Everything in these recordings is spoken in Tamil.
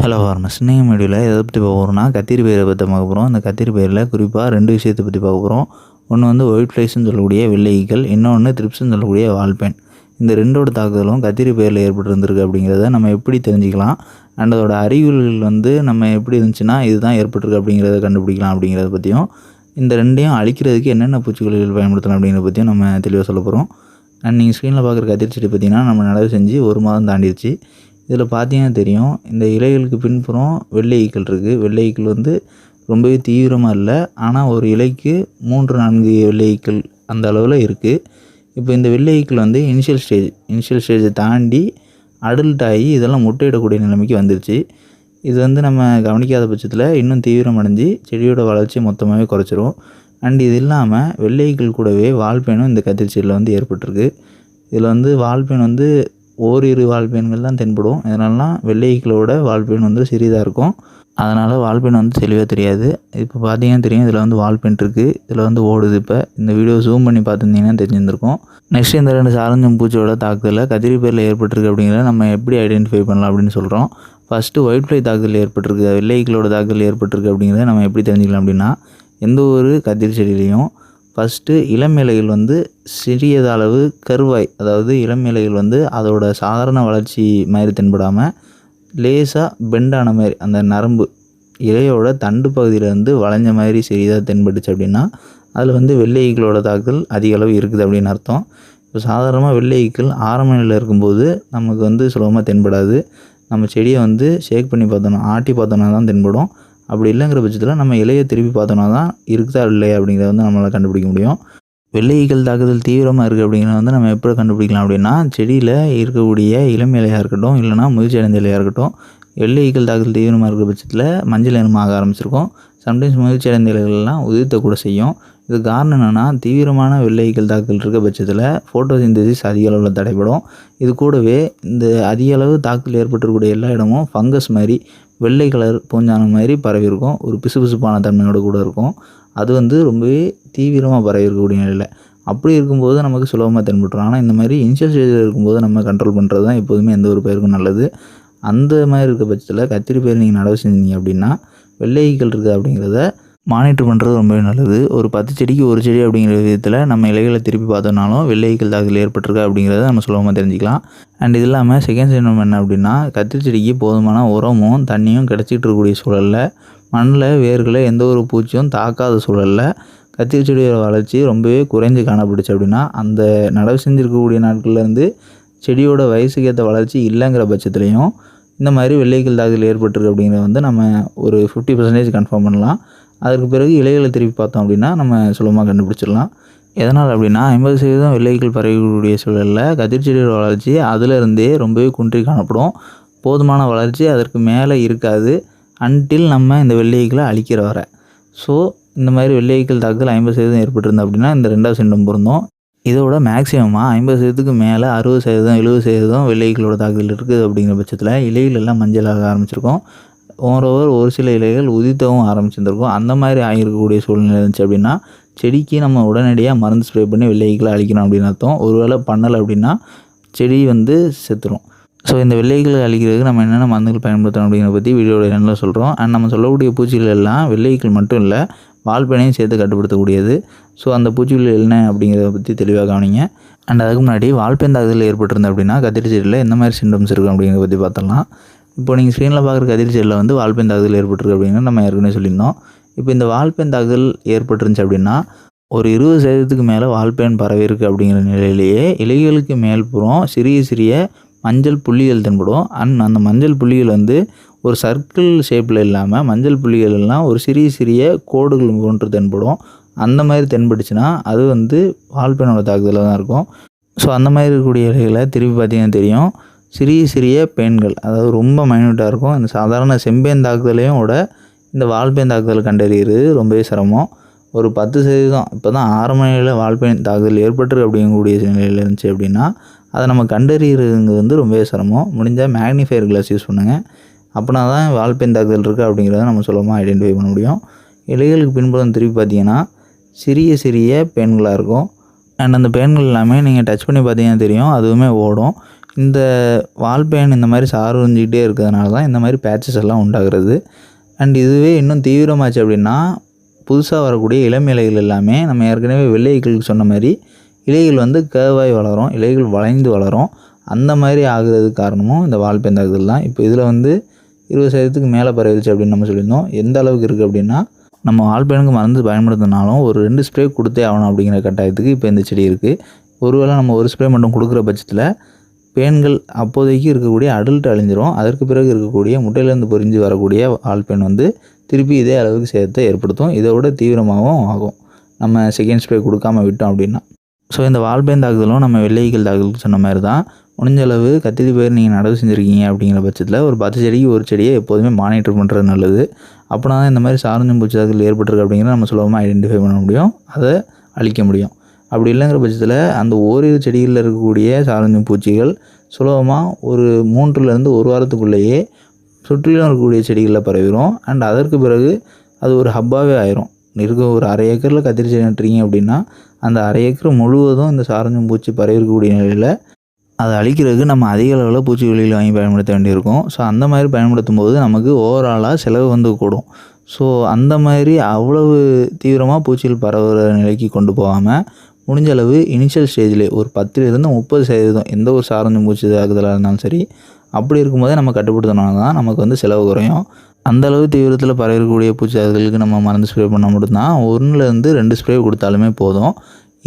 ஹலோ ஃபார்மஸ் இன்னைக்கு மீடியில் எதை பற்றி பார்க்க போகிறோம்னா கத்திரி பயிரை பற்றி பார்க்க போகிறோம் அந்த கத்திரி பயிரில் குறிப்பாக ரெண்டு விஷயத்தை பற்றி பார்க்க போகிறோம் ஒன்று வந்து ஒயிட் ஃப்ளைஸ்னு சொல்லக்கூடிய வெள்ளை ஈக்கள் இன்னொன்று த்ரிப்ஸ்னு சொல்லக்கூடிய வால்பேன் இந்த ரெண்டோட தாக்குதலும் கத்திரி பயிரில் ஏற்பட்டிருந்திருக்கு அப்படிங்கிறத நம்ம எப்படி தெரிஞ்சுக்கலாம்? அண்ட் அதோட அறிகுறிகள் வந்து நம்ம எப்படி இருந்துச்சுன்னா இதுதான் ஏற்பட்டிருக்கு அப்படிங்கிறத கண்டுபிடிக்கலாம் அப்படிங்கிறத பற்றியும் இந்த ரெண்டையும் அழிக்கிறதுக்கு என்னென்ன பூச்சிக்கொல்லிகள் பயன்படுத்தலாம் அப்படிங்கிறத பற்றியும் நம்ம தெளிவாக சொல்ல போகிறோம் அண்ட் நீங்கள் ஸ்க்ரீனில் பார்க்குற கத்திரி செடி பார்த்திங்கன்னா நம்ம நடவு செஞ்சு ஒரு மாதம் தாண்டிடுச்சு இதில் பார்த்தீங்கன்னா தெரியும் இந்த இலைகளுக்கு பின்புறம் வெள்ளை ஈக்கள் இருக்குது வெள்ளை ஈக்கள் வந்து ரொம்பவே தீவிரமாக இல்லை. ஆனால் ஒரு இலைக்கு மூன்று நான்கு வெள்ளை ஈக்கள் அந்த அளவில் இருக்குது இப்போ இந்த வெள்ளை ஈக்கள் வந்து இனிஷியல் ஸ்டேஜ் இனிஷியல் ஸ்டேஜை தாண்டி அடல்ட் ஆகி இதெல்லாம் முட்டையிடக்கூடிய நிலைமைக்கு வந்துருச்சு. இது வந்து நம்ம கவனிக்காத பட்சத்தில் இன்னும் தீவிரமடைஞ்சு செடியோட வளர்ச்சி மொத்தமாகவே குறைச்சிரும். அண்ட் இது இல்லாமல் வெள்ளை கூடவே வால்பேனும் இந்த கத்திரி செடியில் வந்து ஏற்பட்டிருக்கு. இதில் வந்து வால்பேன் வந்து ஓரிரு வால்பேன்கள் தான் தென்படும். இதனாலலாம் வெள்ளை ஈக்களோட வால்பேன் வந்து சிறிதாக இருக்கும். அதனால் வால்பேன் வந்து தெளிவாக தெரியாது. இப்போ பார்த்தீங்கன்னா தெரியும் இதில் வந்து வால்பேன் இருக்குது இதில் வந்து ஓடுது இப்போ. இந்த வீடியோ ஜூம் பண்ணி பார்த்துருந்தீங்கன்னா தெரிஞ்சிருந்திருக்கும். நெக்ஸ்ட் இந்த ரெண்டு சாரஞ்சம் பூச்சியோட தாக்குதலில் கதிரி பேரில் ஏற்பட்டிருக்கு அப்படிங்கிறத நம்ம எப்படி ஐடென்டிஃபை பண்ணலாம் அப்படின்னு சொல்கிறோம் ஃபஸ்ட்டு ஒயிட் ஃப்ளை தாக்குதல் ஏற்பட்டிருக்கு வெள்ளைகளோட தாக்குதல் ஏற்பட்டிருக்கு அப்படிங்கிறத நம்ம எப்படி தெரிஞ்சுக்கலாம் அப்படின்னா எந்த ஒரு கதிர் செடியிலையும் ஃபஸ்ட்டு இளம் வந்து சிறியதளவு கருவாய் அதாவது இளம் இலைகள் வந்து அதோட சாதாரண வளர்ச்சி மாதிரி தென்படாமல் லேசாக பெண்டான மாதிரி அந்த நரம்பு இலையோட தண்டு பகுதியிலேருந்து வளைஞ்ச மாதிரி சிறியதாக தென்பட்டுச்சு அப்படின்னா அதில் வந்து வெள்ளை ஈக்களோட தாக்குதல் அதிக அளவு இருக்குது அப்படின்னு அர்த்தம். இப்போ சாதாரணமாக வெள்ளை ஈக்கள் ஆரம்ப நிலையில் இருக்கும்போது நமக்கு வந்து சுலபமாக தென்படாது. நம்ம செடியை வந்து ஷேக் பண்ணி பார்த்தோன்னா ஆட்டி பார்த்தோன்னா தான் தென்படும். அப்படி இல்லைங்கிற பட்சத்தில் நம்ம இலையை திருப்பி பார்த்தோன்னா தான் இருக்குதா இல்லையா அப்படிங்கிறத வந்து நம்மளால் கண்டுபிடிக்க முடியும். வெள்ளையீக்கள் தாக்குதல் தீவிரமாக இருக்குது அப்படிங்கிறத வந்து நம்ம எப்படி கண்டுபிடிக்கலாம் அப்படின்னா செடியில் இருக்கக்கூடிய இளம் இலையாக இருக்கட்டும் இல்லைனா முதிர்ச்சி அடைந்த இலையாக இருக்கட்டும் வெள்ளை ஈக்கள் தாக்குதல் தீவிரமாக இருக்கிற பட்சத்தில் மஞ்சள் நிறமாக ஆரம்பிச்சிருக்கும். சம்டைம்ஸ் முதிர்ச்சி அடைந்த இலைகள்லாம் உதிர்த்த கூட செய்யும். இது காரணம் என்னென்னா தீவிரமான வெள்ளை ஈக்கள் தாக்குதல் இருக்க பட்சத்தில் ஃபோட்டோசிந்தசிஸ் அதிக அளவில் தடைபடும். இது கூடவே இந்த அதிக அளவு தாக்குதல் ஏற்பட்டிருக்கக்கூடிய எல்லா இடமும் ஃபங்கஸ் மாதிரி வெள்ளை கலர் பூஞ்சானம் மாதிரி பரவி இருக்கும் ஒரு பிசுபிசுப்பான தன்மையோட கூட இருக்கும். அது வந்து ரொம்பவே தீவிரமாக பரவி இருக்கக்கூடிய நிலையில். அப்படி இருக்கும்போது நமக்கு சுலபமாக தென்பட்டுரும். ஆனால் இந்த மாதிரி இனிஷியல் ஸ்டேஜில் இருக்கும்போது நம்ம கண்ட்ரோல் பண்ணுறது தான் எப்போதுமே எந்த ஒரு பயிருக்கும் நல்லது. அந்த மாதிரி இருக்க பட்சத்தில் கத்திரி பயிர் நீங்கள் நடவு செஞ்சீங்க அப்படின்னா வெள்ளை ஈக்கள் இருக்குது அப்படிங்கிறத மானிட்டர் பண்ணுறது ரொம்பவே நல்லது. ஒரு பத்து செடிக்கு ஒரு செடி அப்படிங்கிற விதத்தில் நம்ம இலைகளை திருப்பி பார்த்தோம்னாலும் வெள்ளை தாக்குதல் ஏற்பட்டிருக்கா அப்படிங்கிறத நம்ம சுலபமாக தெரிஞ்சுக்கலாம். அண்ட் இது இல்லாமல் செகண்ட் சின்னம் என்ன அப்படின்னா கத்திரி செடிக்கு போதுமான உரமும் தண்ணியும் கிடச்சிட்டு இருக்கக்கூடிய சூழலில் மண்ணில் வேர்களை எந்த ஒரு பூச்சியும் தாக்காத சூழலில் கத்திரி செடியோட வளர்ச்சி ரொம்பவே குறைஞ்சு காணப்பட்டுச்சு அப்படின்னா அந்த நடவு செஞ்சுருக்கக்கூடிய நாட்கள்லேருந்து செடியோட வயசுக்கு ஏற்ற வளர்ச்சி இல்லைங்கிற பட்சத்துலேயும் இந்த மாதிரி வெள்ளைகள் தாக்குதல் ஏற்பட்டிருக்கு அப்படிங்கிறத வந்து நம்ம ஒரு ஃபிஃப்டி பர்சன்டேஜ் கன்ஃபார்ம் பண்ணலாம். அதற்கு பிறகு இலைகளை திருப்பி பார்த்தோம் அப்படின்னா நம்ம சுலபமாக கண்டுபிடிச்சிடலாம். எதனால் அப்படின்னா ஐம்பது சதவீதம் வெள்ளைகள் பரவக்கூடிய சூழலில் கதிர்ச்செடியோட வளர்ச்சி அதிலிருந்தே ரொம்பவே குன்றி காணப்படும். போதுமான வளர்ச்சி அதற்கு மேலே இருக்காது அன்டில் நம்ம இந்த வெள்ளைகளை அழிக்கிற வர. ஸோ இந்த மாதிரி வெள்ளைகள் தாக்குதல் ஐம்பது சதவீதம் ஏற்பட்டிருந்தோம் அப்படின்னா இந்த ரெண்டாவது சிண்டம் பொருந்தோம். இதோட மேக்ஸிமமாக ஐம்பது சதவீதத்துக்கு மேலே அறுபது சதவீதம் எழுபது சதவீதம் வெள்ளைகளோட தாக்குதல் இருக்குது அப்படிங்கிற பட்சத்தில் இலைகள் எல்லாம் ஆக ஆரம்பிச்சிருக்கோம். ஓவரோவர் ஒரு சில இலைகள் உதித்தவும் ஆரம்பிச்சிருந்திருக்கும். அந்த மாதிரி ஆகியிருக்கக்கூடிய சூழ்நிலை இருந்துச்சு அப்படின்னா செடிக்கு நம்ம உடனடியாக மருந்து ஸ்ப்ரே பண்ணி வெள்ளைகளை அழிக்கணும் அப்படின்னு அர்த்தம். ஒருவேளை பண்ணலை அப்படின்னா செடி வந்து செத்துரும். ஸோ இந்த வெள்ளைகளை அழிக்கிறதுக்கு நம்ம என்னென்ன மருந்துகள் பயன்படுத்தணும் அப்படிங்கிறத பற்றி வீடியோட என்ன சொல்கிறோம் அண்ட் நம்ம சொல்லக்கூடிய பூச்சிகள் எல்லாம் வெள்ளைகள் மட்டும் இல்லை வால்பேனையும் சேர்த்து கட்டுப்படுத்தக்கூடியது. ஸோ அந்த பூச்சிகள் என்ன அப்படிங்கிறத பற்றி தெளிவாக கவனிங்க. அண்ட் அதுக்கு முன்னாடி வால்பேன் தாக்குதல் ஏற்பட்டிருந்தது அப்படின்னா கத்திரி செடியில் எந்த மாதிரி சிம்டம்ஸ் இருக்கும் அப்படிங்கிறத பற்றி பார்த்தலாம் இப்போ நீங்கள் ஸ்க்ரீனில் பார்க்குற கதிர் வந்து வால்பேன் தாக்குதல் ஏற்பட்டிருக்கு அப்படின்னு நம்ம ஏற்கனவே சொல்லியிருந்தோம். இப்போ இந்த வால்பேன் தாக்குதல் ஏற்பட்டுருந்துச்சு அப்படின்னா ஒரு இருபது சதவீதத்துக்கு மேலே வால்பேன் பரவி இருக்குது அப்படிங்கிற நிலையிலேயே இலைகளுக்கு மேல்புறம் சிறிய சிறிய மஞ்சள் புள்ளிகள் தென்படும். அண்ட் அந்த மஞ்சள் புள்ளிகள் வந்து ஒரு சர்க்கிள் ஷேப்பில் இல்லாமல் மஞ்சள் புள்ளிகள் எல்லாம் ஒரு சிறிய சிறிய கோடுகள் போன்று தென்படும். அந்த மாதிரி தென்பட்டுச்சுன்னா அது வந்து வால்பேனோட தாக்குதலாக தான் இருக்கும். ஸோ அந்த மாதிரி இருக்கக்கூடிய இலைகளை திருப்பி பார்த்தீங்கன்னா தெரியும். சிறிய சிறிய பெயின்கள் அதாவது ரொம்ப மைன்யூட்டாக இருக்கும். இந்த சாதாரண செம்பேன் தாக்குதலையும் விட இந்த வால்பேன் தாக்குதல் கண்டறிகிறது ரொம்பவே சிரமம். ஒரு பத்து சதவீதம் இப்போ தான் ஆறு மணியில் வால்பேன் தாக்குதல் ஏற்பட்டுருக்கு அப்படிங்கக்கூடிய நிலையில் இருந்துச்சு அப்படின்னா அதை நம்ம கண்டறிகிறதுங்க வந்து ரொம்பவே சிரமம். முடிஞ்சால் மேக்னிஃபையர் கிளாஸ் யூஸ் பண்ணுங்கள் அப்படின்னா தான் வால்பேன் தாக்குதல் இருக்குது அப்படிங்கிறத நம்ம சுலபமாக ஐடென்டிஃபை பண்ண முடியும். இலைகளுக்கு பின்புறம் திருப்பி பார்த்தீங்கன்னா சிறிய சிறிய பெயின்களாக இருக்கும். அண்ட் அந்த பெயின்கள் எல்லாமே நீங்கள் டச் பண்ணி பார்த்தீங்கன்னா தெரியும். அதுவுமே ஓடும். இந்த வால்பேன் இந்த மாதிரி சாறு இருக்கிறதுனால தான் இந்த மாதிரி பேச்சஸ் எல்லாம் உண்டாகிறது. அண்ட் இதுவே இன்னும் தீவிரமாச்சு அப்படின்னா புதுசாக வரக்கூடிய இளம் இலைகள் எல்லாமே நம்ம ஏற்கனவே வெள்ளைகளுக்கு சொன்ன மாதிரி இலைகள் வந்து கேவாய் வளரும் இலைகள் வளைந்து வளரும். அந்த மாதிரி ஆகுறதுக்கு காரணமும் இந்த வால்பேன் தாக்குதல் தான். இப்போ இதில் வந்து இருபது சதவீதத்துக்கு மேலே பரவிடுச்சு அப்படின்னு நம்ம சொல்லியிருந்தோம். எந்த அளவுக்கு இருக்குது அப்படின்னா நம்ம வால்பேனுக்கு மருந்து பயன்படுத்தினாலும் ஒரு ரெண்டு ஸ்ப்ரே கொடுத்தே ஆகணும் அப்படிங்கிற கட்டாயத்துக்கு இப்போ இந்த செடி இருக்குது ஒருவேளை நம்ம ஒரு ஸ்ப்ரே மட்டும் கொடுக்குற பட்சத்தில் பேன்கள் அப்போதைக்கு இருக்கக்கூடிய அடல்ட் அழிஞ்சிரும். அதற்கு பிறகு இருக்கக்கூடிய முட்டையிலேருந்து பொரிஞ்சு வரக்கூடிய வால்பேன் வந்து திருப்பி இதே அளவுக்கு சேதத்தை ஏற்படுத்தும். இதை விட தீவிரமாகவும் ஆகும். நம்ம செகண்ட் ஸ்ப்ரே கொடுக்காம விட்டோம் அப்படின்னா. ஸோ இந்த வால்பேன் தாக்குதலும் நம்ம வெள்ளைகள் தாக்குதலுக்கு சொன்ன மாதிரி தான். முடிஞ்ச அளவு கத்திரி பயிர் நீங்கள் நடவு செஞ்சுருக்கீங்க அப்படிங்கிற பட்சத்தில் ஒரு பத்து செடிக்கு ஒரு செடியை எப்போதுமே மானிட்டர் பண்ணுறது நல்லது. அப்படின்னா தான் இந்த மாதிரி சாரஞ்சம் பூச்சி தாக்குதல் ஏற்பட்டிருக்கு அப்படிங்கிறத நம்ம சுலபமாக ஐடென்டிஃபை பண்ண முடியும். அதை அழிக்க முடியும். அப்படி இல்லைங்கிற பட்சத்தில் அந்த ஓரிரு செடிகளில் இருக்கக்கூடிய சாரஞ்சும் பூச்சிகள் சுலபமாக ஒரு மூன்றுலேருந்து ஒரு வாரத்துக்குள்ளேயே சுற்றிலும் இருக்கக்கூடிய செடிகளில் பரவிடும் அண்ட் அதற்கு பிறகு அது ஒரு ஹப்பாகவே ஆயிரும். இருக்க ஒரு அரை ஏக்கரில் கத்திரி செடி நட்டுறீங்க அப்படின்னா அந்த அரை ஏக்கர் முழுவதும் இந்த சாரஞ்சும் பூச்சி பரவி இருக்கக்கூடிய நிலையில் அதை அழிக்கிறதுக்கு நம்ம அதிக அளவில் பூச்சிக்கொல்லிகள் வாங்கி பயன்படுத்த வேண்டியிருக்கும். ஸோ அந்த மாதிரி பயன்படுத்தும் போது நமக்கு ஓவராலாக செலவு வந்து கூடும். ஸோ அந்த மாதிரி அவ்வளவு தீவிரமாக பூச்சிகள் பரவுகிற நிலைக்கு கொண்டு போகாமல் முடிஞ்ச அளவு இனிஷியல் ஸ்டேஜில் ஒரு பத்துலேருந்து முப்பது சதவீதம் எந்த ஒரு சாரஞ்சு பூச்சி தாக்குதலாக இருந்தாலும் சரி அப்படி இருக்கும்போதே நம்ம கட்டுப்படுத்தினால தான் நமக்கு வந்து செலவு குறையும். அந்த அளவு தீவிரத்தில் பரவக்கூடிய பூச்சி நம்ம மருந்து ஸ்ப்ரே பண்ணால் மட்டும்தான் ஒன்றுலேருந்து ரெண்டு ஸ்ப்ரே கொடுத்தாலுமே போதும்.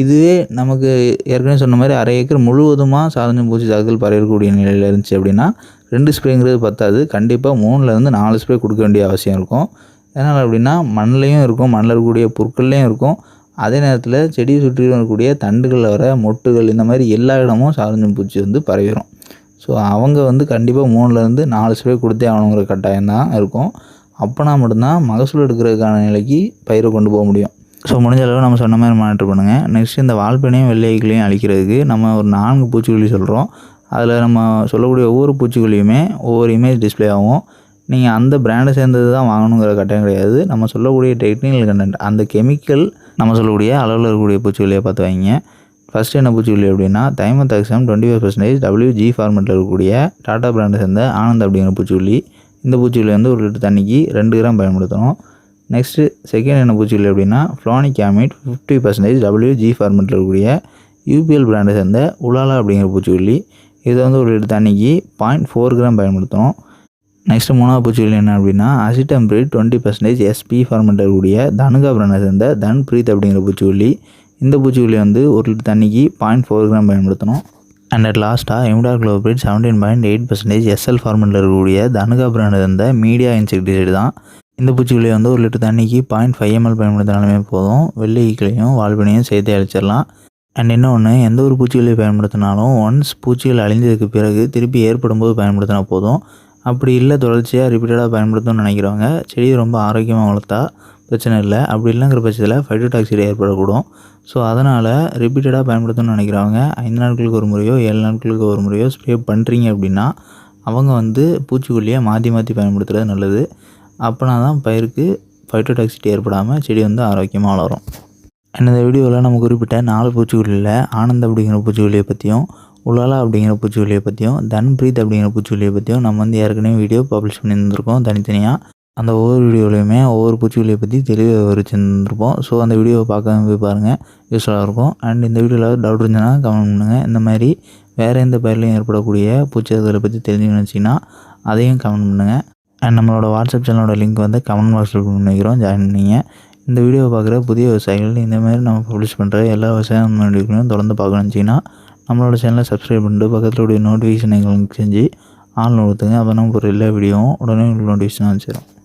இதுவே நமக்கு ஏற்கனவே சொன்ன மாதிரி அரை ஏக்கர் முழுவதுமாக சாரஞ்சு பூச்சி தாக்குதல் பரவக்கூடிய நிலையில் இருந்துச்சு அப்படின்னா ரெண்டு ஸ்ப்ரேங்கிறது பத்தாது. கண்டிப்பாக மூணுலேருந்து நாலு ஸ்ப்ரே கொடுக்க வேண்டிய அவசியம் இருக்கும். அதனால் அப்படின்னா மண்ணிலையும் இருக்கும் மண்ணில் இருக்கக்கூடிய புற்கள்லேயும் இருக்கும். அதே நேரத்தில் செடியை சுற்றிலும் இருக்கக்கூடிய தண்டுகளில் வர மொட்டுகள் இந்த மாதிரி எல்லா இடமும் சாரஞ்சம் பூச்சி வந்து பரவிடும் ஸோ அவங்க வந்து கண்டிப்பாக மூணுலேருந்து நாலு ஸ்ப்ரே கொடுத்தே ஆகணுங்கிற கட்டாயம் தான் இருக்கும். அப்போனா மட்டும்தான் மகசூல் எடுக்கிறதுக்கான நிலைக்கு பயிரை கொண்டு போக முடியும். ஸோ முடிஞ்ச அளவு நம்ம சொன்ன மாதிரி மானிட்டர் பண்ணுங்கள் நெக்ஸ்ட் இந்த வால்பெனையும் வெள்ளைகளையும் அழிக்கிறதுக்கு நம்ம ஒரு நான்கு பூச்சிக்கொல்லி சொல்கிறோம் அதில் நம்ம சொல்லக்கூடிய ஒவ்வொரு பூச்சிக்கொல்லியுமே ஒவ்வொரு இமேஜ் டிஸ்ப்ளே ஆகும். நீங்கள் அந்த பிராண்டை சேர்ந்தது தான் வாங்கணுங்கிற கட்டாயம் கிடையாது. நம்ம சொல்லக்கூடிய டெக்னிக்கல் கண்டென்ட் அந்த கெமிக்கல் நம்ம சொல்லக்கூடிய அளவில் இருக்கக்கூடிய பூச்சிக்கொல்லியை பார்த்து வாங்கிங்க ஃபஸ்ட்டு என்ன பூச்சிக்கொல்லி அப்படின்னா thiamethoxam twenty five percentage WG ஃபார்மெட்டில் இருக்கக்கூடிய டாடா பிராண்டை சேர்ந்த ஆனந்த் அப்படிங்கிற பூச்சிக்கொல்லி இந்த பூச்சிக்கொல்லி வந்து ஒரு லிட்டர் தண்ணிக்கு ரெண்டு கிராம் பயன்படுத்தணும். நெக்ஸ்ட்டு செகண்ட் என்ன பூச்சிக்கொல்லி அப்படின்னா flonicamid fifty percentage WG ஃபார்மெட்டில் இருக்கக்கூடிய யூபிஎல் பிராண்டை சேர்ந்த உலாலா அப்படிங்கிற பூச்சிக்கொல்லி இதை வந்து ஒரு லிட்டர் தண்ணிக்கு பாயிண்ட் ஃபோர் கிராம் பயன்படுத்தணும். நெக்ஸ்ட்டு மூணாவது பூச்சிகள் என்ன அப்படின்னா அசிட்டம்பிரிட் டுவெண்ட்டி பர்சன்டேஜ் எஸ்பி ஃபார்மெட்டில் இருக்கக்கூடிய தனுகா சேர்ந்த தன் பிரீத் அப்படிங்கிற பூச்சிக்கொல்லி. இந்த பூச்சிக்கொல்லி வந்து ஒரு லிட்டர் தண்ணிக்கு பாயிண்ட் ஃபோர் கிராம் பயன்படுத்தணும். அண்ட் அட் லாஸ்ட்டாக mTOR குளோபிரிட் seventeen point eight percentage SL ஃபார்மெட்டில் இருக்கக்கூடிய தனுகாபுரனை சேர்ந்த மீடியா இன்செக்டிசைடு தான். இந்த பூச்சிக்கொல்லி வந்து ஒரு லிட்டர் தண்ணிக்கு பாயிண்ட் ஃபைவ் எம்எல் பயன்படுத்தினாலுமே போதும். வெள்ளைக்களையும் வால்பனையும் சேர்த்து அழிச்சிடலாம். அண்ட் இன்னொன்று எந்த ஒரு பூச்சிக்கொல்லியை பயன்படுத்தினாலும் ஒன்ஸ் பூச்சிகள் அழிஞ்சதுக்கு பிறகு திருப்பி ஏற்படும் போது பயன்படுத்தினா போதும். அப்படி இல்லை தொடர்ச்சியாக ரிப்பீட்டடாக பயன்படுத்தணும்னு நினைக்கிறவங்க செடியை ரொம்ப ஆரோக்கியமாக வளர்த்தா பிரச்சனை இல்லை. அப்படி இல்லைங்கிற பட்சத்தில் ஃபைட்டோடாக்சிட் ஏற்படக்கூடும். ஸோ அதனால் ரிப்பீட்டடாக பயன்படுத்தணும்னு நினைக்கிறவங்க ஐந்து நாட்களுக்கு ஒரு முறையோ ஏழு நாட்களுக்கு ஒரு முறையோ ஸ்ப்ரே பண்ணுறீங்க அப்படின்னா அவங்க வந்து பூச்சிக்கொல்லியை மாற்றி மாற்றி பயன்படுத்துகிறது நல்லது. அப்போனா தான் பயிருக்கு ஃபைட்டோடாக்சிட்டி ஏற்படாமல் செடி வந்து ஆரோக்கியமாக வளரும். இந்த வீடியோவில் நம்ம குறிப்பிட்ட நாலு பூச்சிக்கொல்லியில் ஆனந்த் அப்படிங்கிற பூச்சிக்கொல்லியை பற்றியும் உலாலா அப்படிங்கிற பூச்சிக்கொல்லியை பற்றியும் தன்பிரீத் அப்படிங்கிற பூச்சிக்கொல்லியை பற்றியும் நம்ம வந்து ஏற்கனவே வீடியோ பப்ளிஷ் பண்ணியிருந்திருக்கோம் தனித்தனியாக அந்த ஒவ்வொரு வீடியோலையுமே ஒவ்வொரு பூச்சிக்கொல்லியை பற்றி தெளிவாக விவரிச்சிருந்துருப்போம். ஸோ அந்த வீடியோவை பார்க்க போய் பாருங்கள் யூஸ்ஃபுல்லாக இருக்கும். அண்ட் இந்த வீடியோவில் டவுட் இருந்துச்சுன்னா கமெண்ட் பண்ணுங்கள் இந்த மாதிரி வேறு எந்த பயிரிலையும் ஏற்படக்கூடிய பூச்சிகளை பற்றி தெரிஞ்சுக்கணும்னு வச்சிங்கன்னா அதையும் கமெண்ட் பண்ணுங்கள் அண்ட் நம்மளோட வாட்ஸ்அப் சேனலோட லிங்க் வந்து கமெண்ட் பாக்ஸில் பண்ணிக்கிறோம் ஜாயின் பண்ணிங்க. இந்த வீடியோவை பார்க்குற புதிய விவசாயிகள் இந்த மாதிரி நம்ம பப்ளிஷ் பண்ணுற எல்லா விவசாயம் வீடியோக்களையும் தொடர்ந்து பார்க்கணுன்னு வச்சிங்கன்னா நம்மளோட சேனலை சப்ஸ்கிரைப் பண்ணிட்டு பக்கத்தில் உடைய நோட்டிஃபிகேஷன் எங்களுக்கு செஞ்சு ஆள் கொடுத்துங்க அப்போ நம்ம ஒரு எல்லா வீடியோவும் உடனே உங்களுக்கு நோட்டிஃபிகேஷன் வந்துச்சிடும்